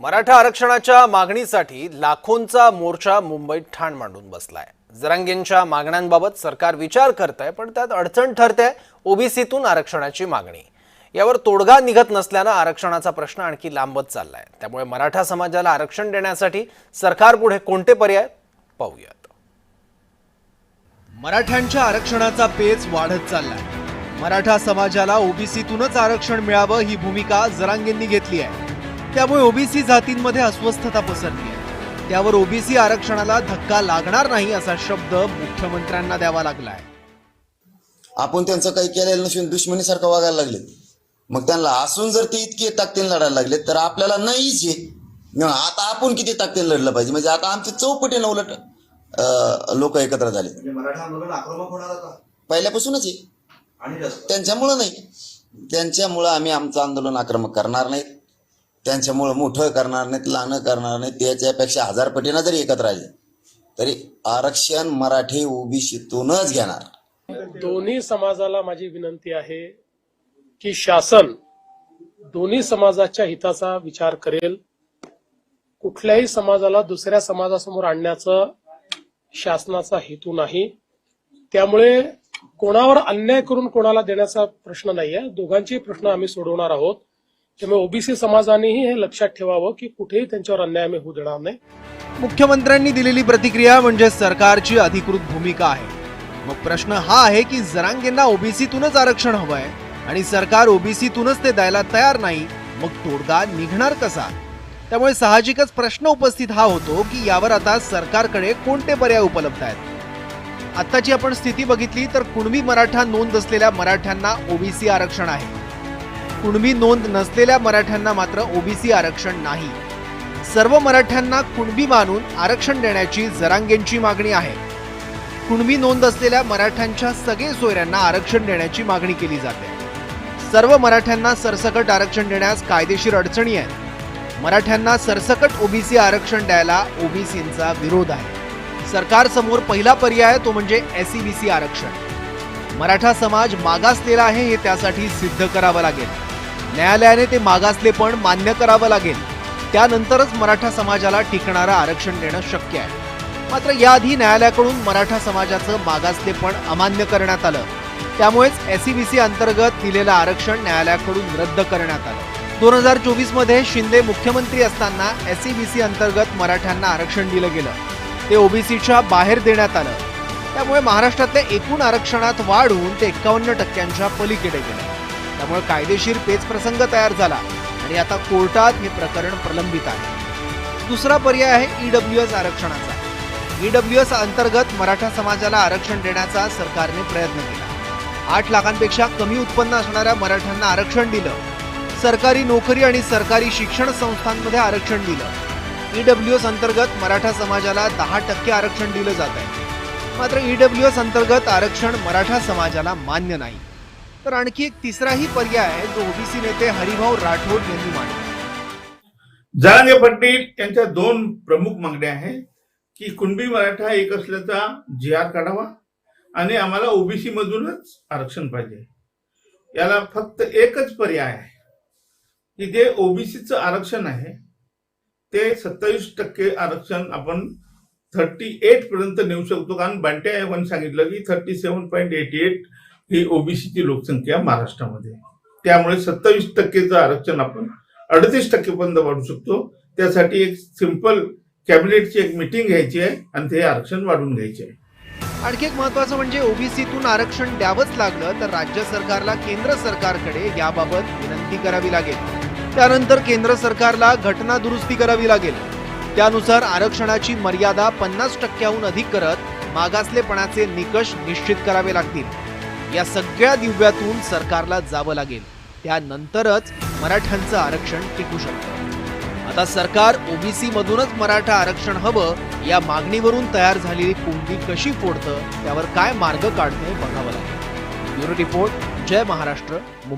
मराठा आरक्षणाच्या मागणीसाठी लाखोंचा मोर्चा मुंबईत ठाण मांडून बसलाय. जरांगेंच्या मागण्यांबाबत सरकार विचार करत आहे पण त्यात अडचण ठरते ओबीसीतून आरक्षणाची मागणी. यावर तोडगा निघत नसल्यानं आरक्षणाचा प्रश्न आणखी लांबत चाललाय. त्यामुळे मराठा समाजाला आरक्षण देण्यासाठी सरकार पुढे कोणते पर्याय? पाहूयात. मराठ्यांच्या आरक्षणाचा पेच वाढत चाललाय. मराठा समाजाला ओबीसीतूनच आरक्षण मिळावं ही भूमिका जरांगेंनी घेतली आहे. त्यामुळे ओबीसी जातींमध्ये अस्वस्थता पसरली. आहे त्यावर ओबीसी आरक्षणाला धक्का लागणार नाही असा शब्द मुख्यमंत्र्यांना द्यावा लागलाय. आपण त्यांचं काही केलेलं नसून दुश्मनीसारखं वागायला लागले. मग त्यांना असून जर ते इतके ताकदीने लढायला लागले तर आपल्याला नाहीच आहे मग आता आपण किती ताकदीने लढलं पाहिजे? म्हणजे आता आमचे चौपटीने उलट लोक एकत्र झाले. म्हणजे मराठा आंदोलन आक्रमक होणार आता पहिल्यापासूनच आहे त्यांच्यामुळं नाही. त्यांच्यामुळं आम्ही आमचं आंदोलन आक्रमक करणार नाहीत. त्यांच्यामुळं मोठं करणार नाहीत लहानं करणार नाहीत त्याच्यापेक्षा हजार पटीनं जरी एकत्र आले तरी आरक्षण मराठी ओबीसीतूनच घेणार. दोन्ही समाजाला माझी विनंती आहे की शासन दोन्ही समाजाच्या हिताचा विचार करेल. कुठल्याही समाजाला दुसऱ्या समाजासमोर आणण्याचा शासनाचा हेतू नाही. त्यामुळे कोणावर अन्याय करून कोणाला देण्याचा प्रश्न नाही आहे दोघांचे प्रश्न आम्ही सोडवणार आहोत. त्यामुळे ओबीसी समाजानेही हे लक्षात ठेवावं की कुठेही त्यांच्यावर अन्याय आम्ही होऊ देणार नाही. मुख्यमंत्र्यांनी दिलेली प्रतिक्रिया म्हणजे सरकारची अधिकृत भूमिका आहे. मग प्रश्न हा आहे की जरांगेंना ओबीसीतूनच आरक्षण हवंय आणि सरकार ओबीसीतूनच ते द्यायला तयार नाही मग तोडगा निघणार कसा? त्यामुळे साहजिकच प्रश्न उपस्थित हा होतो की यावर आता सरकारकडे कोणते पर्याय उपलब्ध आहेत? आत्ताची आपण स्थिती बघितली तर कुणबी मराठा नोंद असलेल्या मराठ्यांना ओबीसी आरक्षण आहे. कुणबी नोंद नसलेल्या मराठ्यांना मात्र ओबीसी आरक्षण नाही. सर्व मराठ्यांना कुणबी मानून आरक्षण देण्याची जरांगेंची मागणी आहे. कुणबी नोंद असलेल्या मराठ्यांच्या सगळे सोयऱ्यांना आरक्षण देण्याची मागणी केली जाते. सर्व मराठ्यांना सरसकट आरक्षण देण्यास कायदेशीर अडचणी आहेत. मराठ्यांना सरसकट ओबीसी आरक्षण द्यायला ओबीसींचा विरोध आहे. सरकारसमोर पहिला पर्याय तो म्हणजे एसईबीसी आरक्षण. मराठा समाज मागासलेला आहे हे त्यासाठी सिद्ध करावं लागेल. न्यायालयाने ते मागासले पण मान्य करावं लागेल. त्यानंतरच मराठा समाजाला टिकणारं आरक्षण देणं शक्य आहे. मात्र याआधी न्यायालयाकडून मराठा समाजाचं मागासले पण अमान्य करण्यात आलं. त्यामुळेच एसईबीसी अंतर्गत दिलेलं आरक्षण न्यायालयाकडून रद्द करण्यात आलं. दोन हजार चोवीसमध्ये शिंदे मुख्यमंत्री असताना एसईबीसी अंतर्गत मराठ्यांना आरक्षण दिलं गेलं. ते ओबीसीच्या बाहेर देण्यात आलं. त्यामुळे महाराष्ट्रातल्या एकूण आरक्षणात वाढ होऊन ते एकावन्न टक्क्यांच्या पलीकडे गेलं. त्यामुळे कायदेशीर पेच प्रसंग तयार झाला आणि आता कोर्टात हे प्रकरण प्रलंबित आहे. दुसरा पर्याय आहे ईडब्ल्यू एस आरक्षणाचा. ईडब्ल्यू एस अंतर्गत मराठा समाजाला आरक्षण देण्याचा सरकारने प्रयत्न केला. आठ लाखांपेक्षा कमी उत्पन्न असणाऱ्या मराठ्यांना आरक्षण दिलं. सरकारी नोकरी आणि सरकारी शिक्षण संस्थांमध्ये आरक्षण दिलं. ईडब्ल्यू एस अंतर्गत मराठा समाजाला दहा टक्के आरक्षण दिलं जात आहे. मात्र ईडब्ल्यू एस अंतर्गत आरक्षण मराठा समाजाला मान्य नाही. तर आणखी एक तिसराही पर्याय आहे जो ओबीसी नेते हरिभाऊ राठोड यांनी मांडला. जरांगे पाटील यांच्या दोन प्रमुख मागण्या आहेत की कुणबी मराठा एक असल्याचा जी आर काढावा आणि आम्हाला ओबीसी मधूनच आरक्षण पाहिजे. याला फक्त एकच पर्याय आहे की जे ओबीसीचं आरक्षण आहे ते सत्तावीस टक्के आरक्षण आपण थर्टी एट पर्यंत नेऊ शकतो. कारण बांटे आयोगाने सांगितलं की thirty seven point eighty eight ही ओबीसीची लोकसंख्या महाराष्ट्रामध्ये त्यामुळे सत्तावीस टक्केचं आरक्षण आपण अडतीस टक्केपर्यंत वाढू शकतो. त्यासाठी एक सिंपल कॅबिनेटची एक मिटिंग घ्यायची आहे आणि ते आरक्षण वाढवून घ्यायचे आहे. आणखी एक महत्वाचं म्हणजे ओबीसीतून आरक्षण द्यावंच लागलं तर राज्य सरकारला केंद्र सरकारकडे याबाबत विनंती करावी लागेल. त्यानंतर केंद्र सरकारला घटना दुरुस्ती करावी लागेल. त्यानुसार आरक्षणाची मर्यादा पन्नास टक्क्याहून अधिक करत मागासलेपणाचे निकष निश्चित करावे लागतील. या सगळ्या दिव्यातून सरकारला जावं लागेल. त्यानंतरच मराठ्यांचं आरक्षण टिकू शकतं. आता सरकार ओबीसी मधूनच मराठा आरक्षण हवं या मागणीवरून तयार झालेली कोंडी कशी फोडतं त्यावर काय मार्ग काढणं बघावं लागेल. ब्युरो रिपोर्ट जय महाराष्ट्र मुंबई.